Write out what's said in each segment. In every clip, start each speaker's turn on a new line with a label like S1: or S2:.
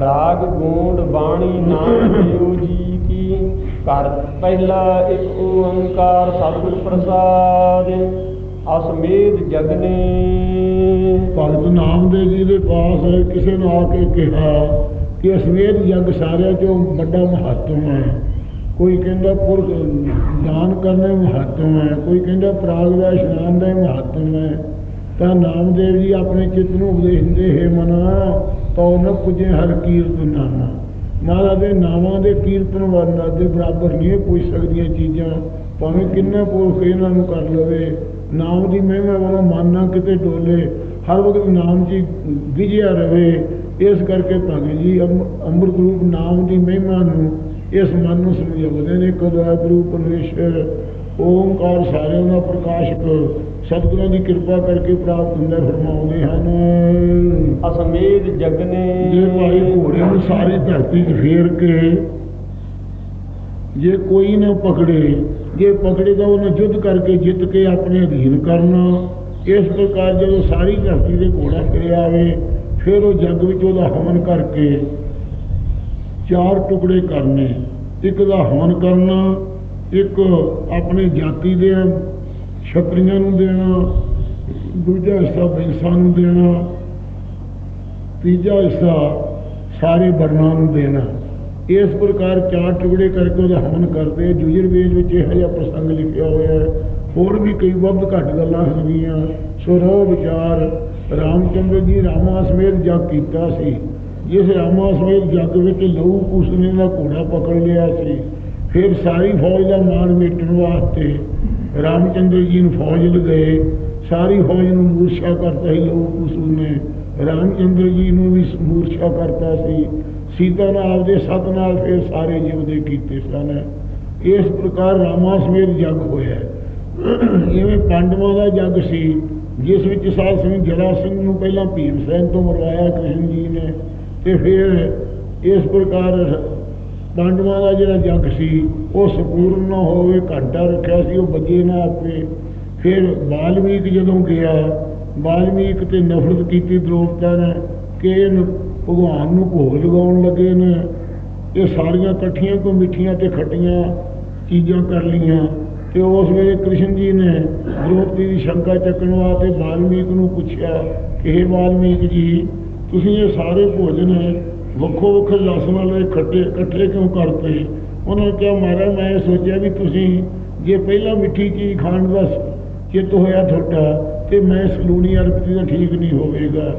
S1: ਰਾਗ ਗੂੰਡ ਬਾਣੀ ਨਾਮ ਦਿਓ ਜੀ ਕੀ ਘਰ। ਪਹਿਲਾ ਇੱਕ ਓੰਕਾਰ ਸਤਿਗੁਰ ਪ੍ਰਸਾਦ ਅਸਮੇਧ ਜਗਨੇ।
S2: ਭਗਤ ਨਾਮਦੇਵ ਜੀ ਦੇ ਪਾਸ ਕਿਸੇ ਨੇ ਆ ਕੇ ਕਿਹਾ ਕਿ ਅਸਵੇਦ ਜਗ ਸਾਰਿਆਂ ਚੋਂ ਵੱਡਾ ਮਹੱਤਵ ਹੈ। ਕੋਈ ਕਹਿੰਦਾ ਪੁਰਖ ਦਾਨ ਕਰਨੇ ਮਹੱਤਵ ਹੈ, ਕੋਈ ਕਹਿੰਦਾ ਪ੍ਰਾਗ ਦਾ ਇਸ਼ਨਾਨ ਦਾ ਹੀ ਮਹੱਤਵ ਹੈ। ਤਾਂ ਨਾਮਦੇਵ ਜੀ ਆਪਣੇ ਚਿੱਤ ਨੂੰ ਉਪਦੇਸ਼ ਦਿੰਦੇ ਹੈ ਮਨਾ ਤਉ ਨ ਪੁਜੇ ਹਰ ਕੀਰਤਨ ਮਹਾਰਾਜ ਦੇ ਨਾਵਾਂ ਦੇ ਕੀਰਤਨ ਵਰਨਾ ਦੇ ਬਰਾਬਰ ਨਹੀਂ ਪੁੱਛ ਸਕਦੀਆਂ ਚੀਜ਼ਾਂ। ਭਾਵੇਂ ਕਿੰਨੇ ਪੁਰਖ ਇਹਨਾਂ ਨੂੰ ਕਰ ਲਵੇ। ਨਾਮ ਦੀ ਮਹਿਮਾ ਵਾਲਾ ਮਨ ਨਾ ਕਿਤੇ ਡੋਲੇ। ਹਰ ਵਕਤ ਨਾਮ ਜੀ ਹੀ ਵਿਜਿਆ ਰਵੇ। ਇਸ ਕਰਕੇ ਭਗਤ ਜੀ ਅੰਮ- ਅੰਮ੍ਰਿਤ ਰੂਪ ਨਾਮ ਦੀ ਮਹਿਮਾ ਨੂੰ ਇਸ ਮਨ ਨੂੰ ਸਮਝਾਉਂਦੇ ਨੇ। ਕਦਾ ਗੁਰੂ ਪਰਮੇਸ਼ਰ? ਓਮਕਾਰ ਸਾਰਿਆਂ ਦਾ ਪ੍ਰਕਾਸ਼ਕ ਸਤਿਗੁਰਾਂ ਦੀ ਕਿਰਪਾ ਕਰਕੇ ਪ੍ਰਾਪਤ ਹੁੰਦਾ ਫਰਮਾਉਂਦੇ ਹਨ।
S1: ਅਸਮੇਧ ਜਗਨੇ।
S2: ਜੇ ਭਾਈ ਘੋੜੇ ਨੂੰ ਸਾਰੀ ਧਰਤੀ 'ਚ ਫੇਰ ਕੇ ਜੇ ਕੋਈ ਨਾ ਪਕੜੇ ਜੇ ਪਕੜੇ ਤਾਂ ਉਹਨੇ ਯੁੱਧ ਕਰਕੇ ਜਿੱਤ ਕੇ ਆਪਣੇ ਅਧੀਨ ਕਰਨਾ। ਇਸ ਪ੍ਰਕਾਰ ਜਦੋਂ ਸਾਰੀ ਧਰਤੀ ਦੇ ਘੋੜਾ ਫਿਰਿਆ ਆਵੇ ਫਿਰ ਉਹ ਜੱਗ ਵਿੱਚ ਉਹਦਾ ਹਵਨ ਕਰਕੇ ਚਾਰ ਟੁਕੜੇ ਕਰਨੇ। ਇੱਕ ਦਾ ਹਵਨ ਕਰਨਾ ਇੱਕ ਆਪਣੀ ਜਾਤੀ ਦੇ ਛਤਰੀਆਂ ਨੂੰ ਦੇਣਾ, ਦੂਜਾ ਹਿੱਸਾ ਬੈਂਸਾਂ ਨੂੰ ਦੇਣਾ, ਤੀਜਾ ਹਿੱਸਾ ਸਾਰੇ ਵਰਨਾਂ ਨੂੰ ਦੇਣਾ। ਇਸ ਪ੍ਰਕਾਰ ਚਾਰ ਟੁਕੜੇ ਕਰਕੇ ਉਹਦਾ ਹਵਨ ਕਰਦੇ, ਜੁਜਰਵੇਦ ਵਿੱਚ ਇਹੋ ਜਿਹਾ ਪ੍ਰਸੰਗ ਲਿਖਿਆ ਹੋਇਆ ਹੈ, ਹੋਰ ਵੀ ਕਈ ਵੱਧ ਘੱਟ ਗੱਲਾਂ ਹੈਗੀਆਂ। ਸੋ ਰੋ ਵਿਚਾਰ, ਰਾਮਚੰਦਰ ਜੀ ਰਾਮਾ ਸਮੇਤ ਜਗ ਕੀਤਾ ਸੀ। ਜਿਸ ਰਾਮਾ ਸਮੇਤ ਜਗ ਵਿੱਚ ਲਹੂ ਕੁਸਨੇ ਦਾ ਘੋੜਾ ਪਕੜ ਲਿਆ ਸੀ। ਫਿਰ ਸਾਰੀ ਫੌਜ ਦਾ ਮਾਣ ਮੇਟਣ ਵਾਸਤੇ ਰਾਮਚੰਦਰ ਜੀ ਨੂੰ ਫੌਜ ਲਗਾਏ, ਸਾਰੀ ਫੌਜ ਨੂੰ ਮੂਰਛਾ ਕਰਤਾ ਸੀ, ਲੋਕ ਕੁਸੂ ਨੇ ਰਾਮਚੰਦਰ ਜੀ ਨੂੰ ਵੀ ਮੂਰਛਾ ਕਰਤਾ ਸੀ। ਸੀਤਾ ਨਾਲ ਆਪਦੇ ਸਤ ਨਾਲ ਫਿਰ ਸਾਰੇ ਜਿਉਂਦੇ ਕੀਤੇ ਸਨ। ਇਸ ਪ੍ਰਕਾਰ ਰਾਮਾ ਸਮੇਤ ਜਗ ਹੋਇਆ। ਇਵੇਂ ਪਾਂਡਵਾਂ ਦਾ ਜਗ ਸੀ, ਜਿਸ ਵਿੱਚ ਸਾਧ ਸਿੰਘ ਜਰਾ ਸਿੰਘ ਨੂੰ ਪਹਿਲਾਂ ਭੀਮ ਸੈਨ ਤੋਂ ਮਰਵਾਇਆ ਕ੍ਰਿਸ਼ਨ ਜੀ ਨੇ ਤੇ ਫਿਰ ਇਸ ਪ੍ਰਕਾਰ ਪਾਂਡਵਾਂ ਦਾ ਜਿਹੜਾ ਜਗ ਸੀ, ਉਹ ਸੰਪੂਰਨ ਨਾ ਹੋਵੇ, ਘੰਟਾ ਰੱਖਿਆ ਸੀ, ਉਹ ਬੱਜੇ ਨਾ ਆਪੇ। ਫਿਰ ਬਾਲਮੀਕ ਜਦੋਂ ਗਿਆ, ਵਾਲਮੀਕ ਤੇ ਨਫ਼ਰਤ ਕੀਤੀ ਦ੍ਰੋਪਤਾ ਨੇ, ਕਿ ਭਗਵਾਨ ਨੂੰ ਭੋਗ ਲਗਾਉਣ ਲੱਗੇ ਨੇ। ਇਹ ਸਾਰੀਆਂ ਇਕੱਠੀਆਂ ਕੋ ਮਿੱਠੀਆਂ ਤੇ ਖੱਟੀਆਂ ਚੀਜ਼ਾਂ ਕਰ ਲਈਆਂ। ਤੇ ਉਸ ਵੇਲੇ ਕ੍ਰਿਸ਼ਨ ਜੀ ਨੇ ਦ੍ਰੋਪਦੀ ਦੀ ਸ਼ੰਕਾ ਚੱਕਣ ਵਾਸਤੇ ਬਾਲਮੀਕ ਨੂੰ ਪੁੱਛਿਆ ਕਿ ਇਹ ਬਾਲਮੀਕ ਜੀ, ਤੁਸੀਂ ਇਹ ਸਾਰੇ ਭੋਜਨ ਵੱਖੋ ਵੱਖ ਰਸ ਵਾਲੇ ਇਕੱਠੇ ਇਕੱਠੇ ਕਿਉਂ ਕਰਤੇ? ਉਹਨਾਂ ਨੇ ਕਿਹਾ, ਮਹਾਰਾਜ, ਮੈਂ ਇਹ ਸੋਚਿਆ ਵੀ ਤੁਸੀਂ ਜੇ ਪਹਿਲਾਂ ਮਿੱਠੀ ਚੀਜ਼ ਖਾਣ ਦਾ ਚਿੱਤ ਹੋਇਆ ਤੁਹਾਡਾ, ਤੇ ਮੈਂ ਸਲੂਣੀ ਅਰਪਤੀ ਦਾ ਠੀਕ ਨਹੀਂ ਹੋਵੇਗਾ।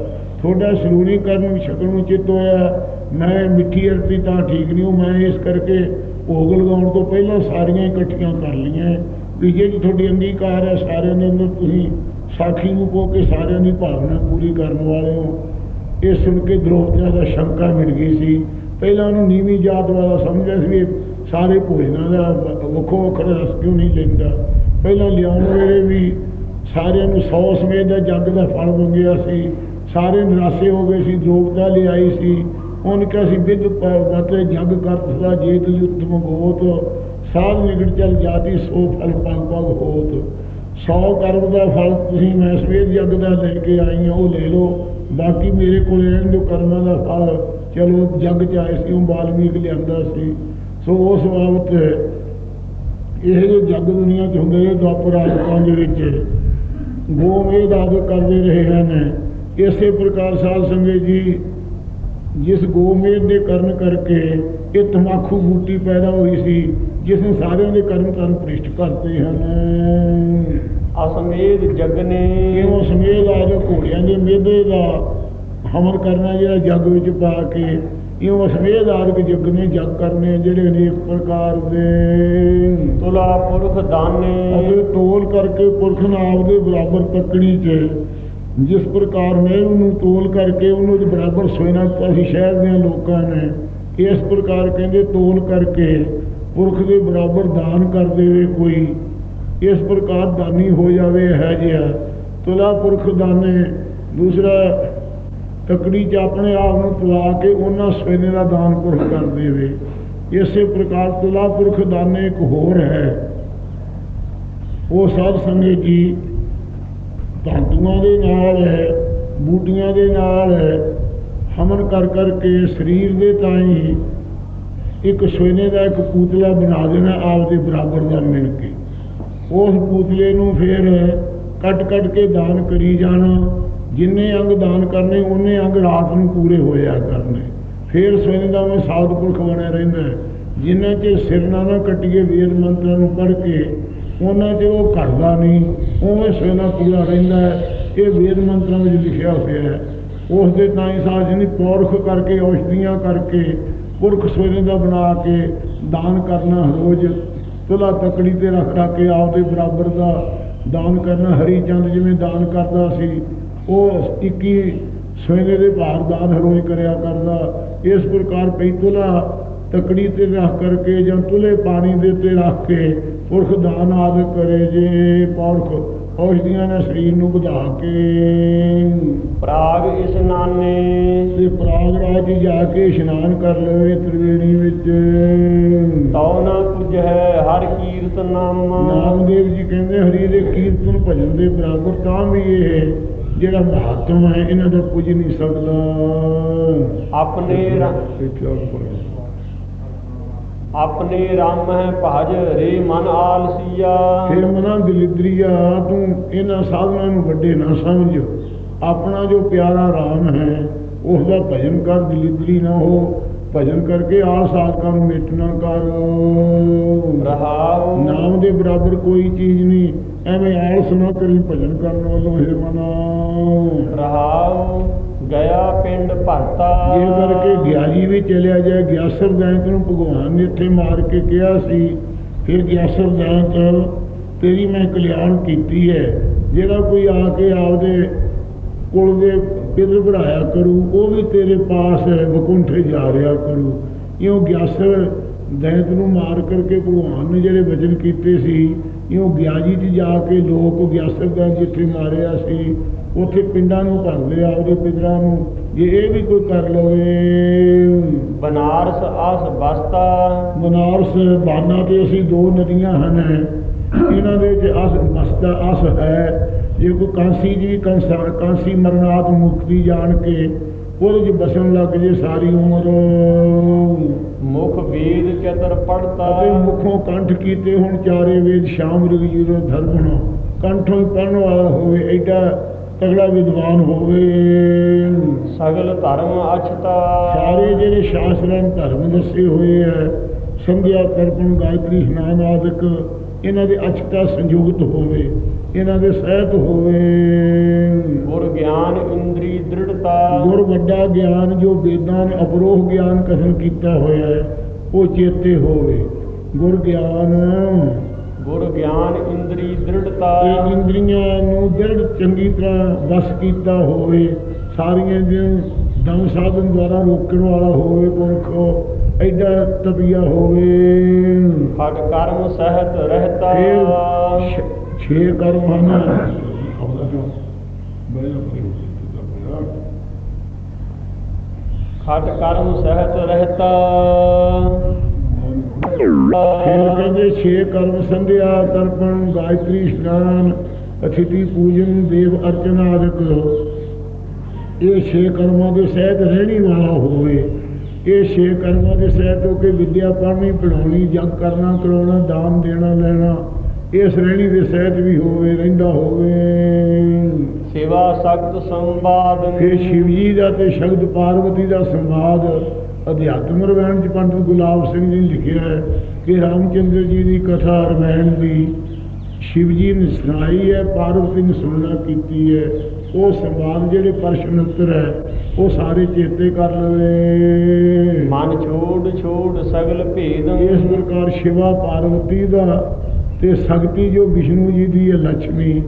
S2: ਤੁਹਾਡਾ ਸਲੂਣੀ ਕਰਨ ਵਿੱਚ ਨੂੰ ਚਿੱਤ ਹੋਇਆ, ਮੈਂ ਮਿੱਠੀ ਅਰਪਤੀ ਤਾਂ ਠੀਕ ਨਹੀਂ ਉਹ ਮੈਂ ਇਸ ਕਰਕੇ ਭੋਗ ਲਗਾਉਣ ਤੋਂ ਪਹਿਲਾਂ ਸਾਰੀਆਂ ਇਕੱਠੀਆਂ ਕਰ ਲਈਆਂ। ਵੀ ਜੇ, ਤੁਹਾਡੀ ਅੰਗੀਕਾਰ ਹੈ, ਸਾਰਿਆਂ ਦੇ ਅੰਦਰ ਤੁਸੀਂ ਸਾਖੀ ਨੂੰ ਕੋ ਕੇ ਸਾਰਿਆਂ ਦੀ ਭਾਵਨਾ ਪੂਰੀ ਕਰਨ ਵਾਲੇ ਹੋ। ਇਹ ਸੁਣ ਕੇ ਦ੍ਰੋਪਦਿਆਂ ਦਾ ਸ਼ੰਕਾ ਮਿਟ ਗਈ ਸੀ। ਪਹਿਲਾਂ ਉਹਨੂੰ ਨੀਵੀਂ ਜਾਤ ਵਾਲਾ ਸਮਝਿਆ ਸੀ ਵੀ ਸਾਰੇ ਭੋਜਨਾਂ ਦਾ ਵੱਖੋ ਵੱਖਰਾ ਰਸ ਕਿਉਂ ਨਹੀਂ ਲੈਂਦਾ। ਪਹਿਲਾਂ ਲਿਆਉਣ ਵੇਲੇ ਵੀ ਸਾਰਿਆਂ ਨੂੰ ਸੌ ਸਮੇਤ ਦਾ ਜੱਗ ਦਾ ਫਲ ਮੰਗਿਆ ਸੀ। ਸਾਰੇ ਨਿਰਾਸੇ ਹੋ ਗਏ ਸੀ, ਦ੍ਰੋਪਦਾ ਲਿਆਈ ਸੀ। ਉਹਨੇ ਕਿਹਾ ਸੀ ਵਿਦ ਮਤਲਬ ਜੱਗ ਕਰਤ ਸਦਾ ਜੇਤ ਉਤਮ ਗੋਤ ਸਾਧ ਨਿਗੜ ਚਲ ਜਾਤੀ, ਸੋ ਫਲ ਪਗ ਪਗ ਹੋਤ। ਸੌ ਕਰਮ ਦਾ ਫਲ ਤੁਸੀਂ ਮੈਂ ਸਵੇਦ ਜੱਗ ਦਾ ਲੈ ਕੇ ਆਈ ਹਾਂ ਉਹ ਲੈ ਲਓ। ਬਾਕੀ ਮੇਰੇ ਕੋਲ ਰਹਿਣ ਦਿਓ ਕਰਮਾਂ ਦਾ ਫਲ। ਚਲੋ, ਜੱਗ ਚ ਆਏ ਸੀ ਉਹ ਬਾਲਮੀਕ ਲਿਆਂਦਾ ਸੀ। ਸੋ ਉਸ ਬਾਬਤ ਇਹ ਜੋ ਜੱਗ ਦੁਨੀਆ ਚ ਹੁੰਦੇ ਨੇ ਦੁਆਪਰ ਆਦਿਕਾਂ ਦੇ ਵਿੱਚ। ਗੋਮੇਦ ਆਦਿ ਕਰਦੇ ਰਹੇ ਹਨ। ਇਸੇ ਪ੍ਰਕਾਰ ਸਾਧ ਸੰਗਤ ਜੀ, ਜਿਸ ਗੋਮੇਦ ਦੇ ਕਰਨ ਕਰਕੇ ਇਹ ਤਮਾਕੂ ਬੂਟੀ ਪੈਦਾ ਹੋਈ ਸੀ, ਜਿਸ ਨੇ ਸਾਰਿਆਂ ਦੇ ਕਰਮ ਕਰਨ ਪ੍ਰਿਸ਼ਟ ਕਰਤੇ ਹਨ।
S1: ਅਸਮੇਧ ਜਗਨੇ।
S2: ਕਿਉਂ ਸਮੇਲ ਆ ਜੋ ਘੋੜਿਆਂ ਦੇ ਮੇਦੇ ਦਾ ਹਮਰ ਕਰਨਾ ਜਿਹੜਾ ਜੱਗ ਵਿੱਚ ਪਾ ਕੇ ਇਉਂ ਸਮੇਲ ਆਦਿਕ ਜੱਗ ਨੇ ਜੱਗ ਕਰਨੇ ਜਿਹੜੇ ਅਨੇਕ ਪ੍ਰਕਾਰ ਦੇ।
S1: ਤੁਲਾ ਪੁਰਖ ਦਾਨੇ।
S2: ਅਤੇ ਤੋਲ ਕਰਕੇ ਪੁਰਖ ਨਾਮ ਦੇ ਬਰਾਬਰ ਤੱਕਣੀ ਚ ਜਿਸ ਪ੍ਰਕਾਰ ਨੇ ਉਹਨੂੰ ਤੋਲ ਕਰਕੇ ਉਹਨੂੰ ਦੇ ਬਰਾਬਰ ਸੋਇਨਾ ਦਿੱਤਾ ਸੀ ਸ਼ਹਿਰ ਦੇ ਲੋਕਾਂ ਨੇ ਇਸ ਪ੍ਰਕਾਰ ਕਹਿੰਦੇ ਤੋਲ ਕਰਕੇ ਪੁਰਖ ਦੇ ਬਰਾਬਰ ਦਾਨ ਕਰ ਦੇਵੇ ਕੋਈ। ਇਸ ਪ੍ਰਕਾਰ ਦਾਨੀ ਹੋ ਜਾਵੇ, ਹੈ ਜਿਹਾ। ਤੁਲਾ ਪੁਰਖ ਦਾਨੇ, ਦੂਸਰਾ ਤਕੜੀ ਚ ਆਪਣੇ ਆਪ ਨੂੰ ਤੁਲਾ ਕੇ ਉਹਨਾਂ ਸੋਨੇ ਦਾ ਦਾਨ ਪੁਰਖ ਕਰ ਦੇਵੇ। ਇਸੇ ਪ੍ਰਕਾਰ ਤੁਲਾ ਪੁਰਖ ਦਾਨੇ ਇੱਕ ਹੋਰ ਹੈ। ਉਹ ਸਾਧ ਸੰਗਤ ਜੀ ਧਾਤੂਆਂ ਦੇ ਨਾਲ ਹੈ, ਬੂਟੀਆਂ ਦੇ ਨਾਲ ਹੈ, ਹਮਨ ਕਰ ਕਰਕੇ ਸਰੀਰ ਦੇ ਤਾਈਂ ਇੱਕ ਸੋਨੇ ਦਾ ਇੱਕ ਪੂਤਲਾ ਬਣਾ ਦੇਣਾ, ਆਪ ਦੇ ਬਰਾਬਰ ਦਾ ਮਿਲ ਕੇ। ਉਸ ਪੂਤਲੇ ਨੂੰ ਫਿਰ ਕੱਟ ਕੱਟ ਕੇ ਦਾਨ ਕਰੀ ਜਾਣਾ। ਜਿੰਨੇ ਅੰਗ ਦਾਨ ਕਰਨੇ, ਉਹਨੇ ਅੰਗ ਰਾਤ ਨੂੰ ਪੂਰੇ ਹੋਇਆ ਕਰਨੇ। ਫਿਰ ਸੋਨੇ ਦਾ ਮੈਂ ਸਾਧ ਪੁਰਖ ਬਣਿਆ ਰਹਿੰਦਾ ਹੈ। ਜਿੰਨਾ ਚਿਰ ਸਿਰ ਨਾ ਨਾ ਕੱਟੀਏ ਵੇਦ ਮੰਤਰਾਂ ਨੂੰ ਪੜ੍ਹ ਕੇ, ਉਹਨਾਂ ਚ ਉਹ ਘਟਦਾ ਨਹੀਂ। ਉਵੇਂ ਸੋਨਾ ਪੂਰਾ ਰਹਿੰਦਾ ਇਹ ਵੇਦ ਮੰਤਰਾਂ ਵਿੱਚ ਲਿਖਿਆ ਹੋਇਆ ਹੈ। ਉਸ ਦੇ ਤਾਂ ਹੀ ਸਾਜ ਨਹੀਂ ਪੌਰਖ ਕਰਕੇ, ਔਸ਼ਧੀਆਂ ਕਰਕੇ, ਪੁਰਖ ਸਵੇਰੇ ਦਾ ਬਣਾ ਕੇ ਦਾਨ ਕਰਨਾ ਰੋਜ਼ ਤੁਲਾ ਤਕੜੀ ਤੇ ਰੱਖ ਰੱਖ ਕੇ ਆਪਦੇ ਬਰਾਬਰ ਦਾ ਦਾਨ ਕਰਨਾ, ਹਰੀ ਚੰਦ ਜਿਵੇਂ ਦਾਨ ਕਰਦਾ ਸੀ, ਉਹ 21 ਸੋਨੇ ਦੇ ਭਾਰ ਦਾਨ ਰੋਜ਼ ਕਰਿਆ ਕਰਦਾ। ਇਸ ਪ੍ਰਕਾਰ ਪਈ ਤੁਲਾ ਤਕੜੀ ਤੇ ਰੱਖ ਕਰਕੇ ਜਾਂ ਤੁਲੇ ਪਾਣੀ ਦੇ ਉੱਤੇ ਰੱਖ ਕੇ ਪੁਰਖ ਦਾਨ ਆਦਿ ਕਰੇ ਜੇ, ਪੌਰਖ। ਔਸ਼ਧੀਆਂ ਨਾਲ ਸਰੀਰ ਨੂੰ ਵਧਾ ਕੇ।
S1: ਪ੍ਰਾਗ ਇਸਨਾਨੇ
S2: ਤੇ ਪ੍ਰਾਗਰਾਜ ਜਾ ਕੇ ਇਸ਼ਨਾਨ ਕਰ ਲਵੇ ਤ੍ਰਿਵੇਣੀ ਵਿੱਚ।
S1: ਤਉ ਨਾ ਕੁਝ ਹੈ ਹਰ ਕੀਰਤ ਨਾਮ।
S2: ਨਾਮਦੇਵ ਜੀ ਕਹਿੰਦੇ ਹਰੀ ਦੇ ਕੀਰਤਨ ਭਜਨ ਦੇ ਬਰਾਬਰ ਤਾਂ ਵੀ ਇਹ ਜਿਹੜਾ ਮਹਾਤਮ ਹੈ ਇਹਨਾਂ ਦਾ ਕੁਝ ਨਹੀਂ ਸਕਦਾ
S1: ਆਪਣੇ ਰ-
S2: ਇੱਥੇ ਆ ਕੇ ਪੜ੍ਹੋ।
S1: ਆਪਣੇ ਰਮ ਹੈ ਭਜ ਰੇ ਮਨ ਆਲਸੀਆ।
S2: ਫਿਰ ਮਨਾਂ ਦਲਿਦਰੀਆ ਤੂੰ ਇਹਨਾਂ ਸਾਧਨਾਂ ਨੂੰ ਵੱਡੇ ਨਾ ਸਮਝ ਆਪਣਾ ਜੋ ਪਿਆਰਾ ਰਾਮ ਹੈ ਉਸ ਦਾ ਭਜਨ ਕਰ ਦਲਿਦਰੀ ਨਾ ਹੋ। ਭਜਨ ਕਰਕੇ ਆਸ ਆਦਿਕਾਂ ਨੂੰ ਮਿਟ ਨਾ ਕਰ।
S1: ਰਹਾਉ
S2: ਨਾਮ ਦੇ ਬਰਾਬਰ ਕੋਈ ਚੀਜ਼ ਨਹੀਂ ਐਵੇਂ ਆਲਸ ਨਾ ਕਰੀ ਭਜਨ ਕਰਨ ਵੱਲੋਂ ਹੈ ਮਨਾ।
S1: ਰਹਾਉ ਗਿਆ ਪਿੰਡ ਭਰਤਾ
S2: ਇਹ ਕਰਕੇ ਗਿਆਜੀ ਵੀ ਚਲਿਆ ਜਾਏ, ਗਿਆਸਰ ਦੈਂਤ ਨੂੰ ਭਗਵਾਨ ਨੇ ਇੱਥੇ ਮਾਰ ਕੇ ਕਿਹਾ ਸੀ। ਫਿਰ ਗਿਆਸਰ ਦੈਂਤ ਤੇਰੀ ਮੈਂ ਕਲਿਆਣ ਕੀਤੀ ਹੈ। ਜਿਹੜਾ ਕੋਈ ਆ ਕੇ ਆਪਦੇ ਕੁਲ ਦੇ ਪਿਦਰ ਭਰਾਇਆ ਕਰੂ, ਉਹ ਵੀ ਤੇਰੇ ਪਾਸ ਵਕੁੰਠੇ ਜਾ ਰਿਹਾ ਕਰੂ। ਇਉਂ ਗਿਆਸਰ ਦੈਂਤ ਨੂੰ ਮਾਰ ਕਰਕੇ ਭਗਵਾਨ ਨੇ ਜਿਹੜੇ ਵਚਨ ਕੀਤੇ ਸੀ, ਇਉਂ ਗਿਆਜੀ 'ਚ ਜਾ ਕੇ ਲੋਕ ਗਿਆਸਰ ਦੈਂਤ ਜਿੱਥੇ ਮਾਰਿਆ ਸੀ ਉੱਥੇ ਪਿੰਡਾਂ ਨੂੰ ਲਿਆ ਉਹਦੇ ਪਿੰਡਾਂ ਨੂੰ। ਜੇ ਇਹ ਵੀ ਕੋਈ ਕਰ ਲਵੇ।
S1: ਬਨਾਰਸ ਆਸ ਬਸਤਾ।
S2: ਬਨਾਰਸ ਬਾਨਾ ਤੇ ਅਸੀਂ ਦੋ ਨਦੀਆਂ ਹਨ। ਇਹਨਾਂ ਦੇ ਵਿੱਚ ਅਸ ਮਸਤਾ ਅਸ ਹੈ। ਜੇ ਕੋਈ ਕਾਂਸੀ ਜੀ ਕੰਸਾ ਕਾਂਸੀ ਮਰਨਾਤ ਮੁਕਤੀ ਜਾਣ ਕੇ ਉਹਦੇ 'ਚ ਬਸਣ ਲੱਗ ਜੇ ਸਾਰੀ ਉਮਰ।
S1: ਮੁਖ ਵੇਦ ਚਤਰ ਪੜਤਾ।
S2: ਅਤੇ ਮੁਖੋਂ ਕੰਠ ਕੀਤੇ ਹੁਣ ਚਾਰੇ ਵੇਦ ਸ਼ਾਮ ਰਵੀਰੋ ਧਰਮਣੋ। ਕੰਠੋਂ ਪੜਨ ਵਾਲਾ ਹੋਵੇ ਐਡਾ ਤਗੜਾ ਵਿਦਵਾਨ ਹੋਵੇ।
S1: ਸਗਲ ਧਰਮ ਅਛਤਾ।
S2: ਸਾਰੇ ਜਿਹੜੇ ਸ਼ਾਸਤਰਾਂ ਧਰਮ ਦੱਸੇ ਹੋਏ ਹੈ ਸੰਧਿਆ ਤਰਪਣ ਗਾਇਤਰੀ ਇਸ਼ਨਾਨ ਆਦਿਕ ਇਹਨਾਂ ਦੇ ਅਚਤਾ ਸੰਯੁਕਤ ਹੋਵੇ ਇਹਨਾਂ ਦੇ ਸਹਿਤ ਹੋਵੇ।
S1: ਗੁਰ ਗਿਆਨ ਇੰਦਰੀ ਦ੍ਰਿੜਤਾ।
S2: ਗੁਰ ਵੱਡਾ ਗਿਆਨ ਜੋ ਵੇਦਾਂ ਨੇ ਅਪਰੋਹ ਗਿਆਨ ਕਥਨ ਕੀਤਾ ਹੋਇਆ ਹੈ ਉਹ ਚੇਤੇ ਹੋਵੇ। ਗੁਰ ਗਿਆਨ
S1: ਗੁਰ ਗਿਆਨ ਇੰਦਰੀ ਦ੍ਰਿੜਤਾ।
S2: ਇਹ ਇੰਦਰੀਆਂ ਨੂੰ ਦ੍ਰਿੜ ਚੰਗੀ ਤਰ੍ਹਾਂ ਵਸ ਕੀਤਾ ਹੋਵੇ ਸਾਰੀਆਂ ਦੇ ਦਮ ਸਾਧਨ ਦੁਆਰਾ ਰੋਕਣ ਵਾਲਾ ਹੋਵੇ ਪੁਰਖ ਐਡਾ ਤਬੀਆ ਹੋਵੇ।
S1: ਖਟ ਕਰਮ ਸਹਿਤ ਰਹਿਤਾ।
S2: ਛ- ਕਰਮ ਹਨ।
S1: ਖਟ ਕਰਮ ਸਹਿਤ ਰਹਿਤਾ।
S2: ਫਿਰ ਕਹਿੰਦੇ ਛੇ ਕਰਮ ਸੰਧਿਆ ਤਰਪਣ ਗਾਇਤਰੀ ਇਸ਼ਨਾਨ ਅਥਿਤੀ ਪੂਜਨ ਦੇਵ ਅਰਚਨ ਆਦਿਕ। ਇਹ ਛੇ ਕਰਮਾਂ ਦੇ ਸਹਿਤ ਰਹਿਣੀ ਵਾਲਾ ਹੋਵੇ। ਇਹ ਛੇ ਕਰਮਾਂ ਦੇ ਸਹਿਤ ਹੋ ਕੇ ਵਿਦਿਆ ਪੜ੍ਹਨੀ ਪੜਾਉਣੀ ਜਗ ਕਰਨਾ ਕਰਾਉਣਾ ਦਾਨ ਦੇਣਾ ਲੈਣਾ ਇਸ ਰਹਿਣੀ ਦੇ ਸਹਿਤ ਵੀ ਹੋਵੇ ਰਹਿੰਦਾ ਹੋਵੇ।
S1: ਸੇਵਾ ਸਖਤ ਸੰਵਾਦ।
S2: ਫਿਰ ਸ਼ਿਵ ਜੀ ਦਾ ਤੇ ਸ਼ਬਦ ਪਾਰਵਤੀ ਦਾ ਸੰਵਾਦ। ਅਧਿਆਤਮ ਰਵੈਣ ਚ ਪੰਡਤ ਗੁਲਾਬ ਸਿੰਘ ਜੀ ਨੇ ਲਿਖਿਆ ਹੈ ਕਿ ਰਾਮ ਚੰਦਰ ਜੀ ਦੀ ਕਥਾ ਰਵੈਣ ਦੀ ਸ਼ਿਵ ਜੀ ਨੇ ਸੁਣਾਈ ਹੈ ਪਾਰਵਤੀ ਨੇ ਸੁਣਨਾ ਕੀਤੀ ਹੈ। ਉਹ ਸੰਵਾਦ ਜਿਹੜੇ ਪ੍ਰਸ਼ਨ ਉੱਤਰ ਹੈ ਉਹ ਸਾਰੇ ਚੇਤੇ ਕਰ ਲਵੇ।
S1: ਮਨ ਛੋੜ ਛੋੜ ਸਗਲ ਭੇਦ।
S2: ਇਸ ਪ੍ਰਕਾਰ ਸ਼ਿਵਾ ਪਾਰਵਤੀ ਦਾ ਤੇ ਸ਼ਕਤੀ ਜੋ ਵਿਸ਼ਨੂੰ ਜੀ ਦੀ ਹੈ ਲక్ష్ਮੀ